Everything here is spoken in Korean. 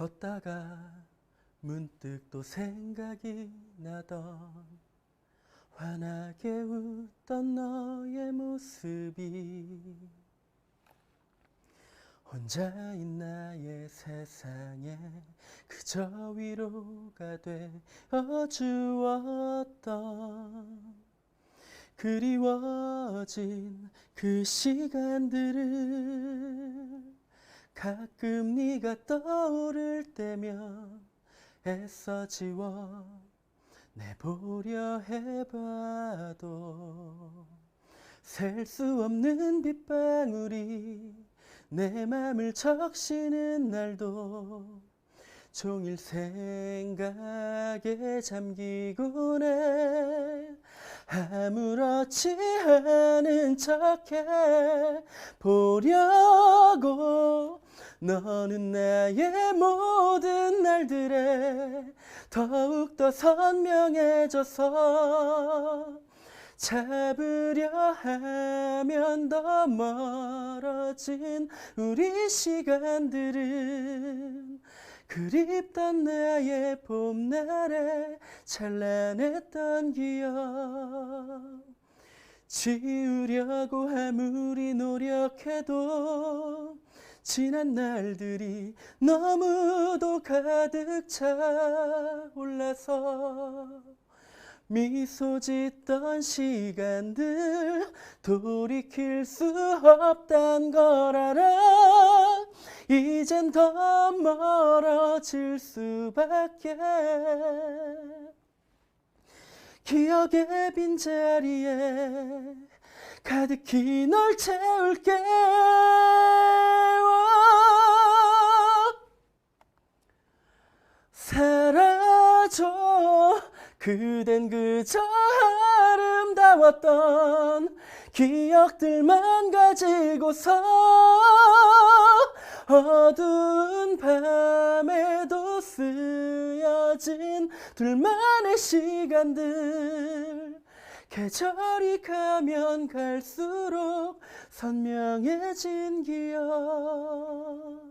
걷다가 문득 또 생각이 나던 환하게 웃던 너의 모습이 혼자인 나의 세상에 그저 위로가 되어 주었던 그리워진 그 시간들을 가끔 네가 떠오를 때면 애써 지워 내보려 해봐도 셀 수 없는 빗방울이 내 맘을 적시는 날도 종일 생각에 잠기곤 해 아무렇지 않은 척해 보려고 너는 나의 모든 날들에 더욱더 선명해져서 잡으려 하면 더 멀어진 우리 시간들은 그립던 나의 봄날에 찬란했던 기억. 지우려고 아무리 노력해도 지난 날들이 너무도 가득 차 올라서 미소 짓던 시간들 돌이킬 수 없단 걸 알아. 이젠 더 멀어질 수밖에. 기억의 빈자리에 가득히 널 채울게 사라져 그댄 그저 아름다웠던 기억들만 가지고서 어두운 밤에도 쓰여진 둘만의 시간들 계절이 가면 갈수록 선명해진 기억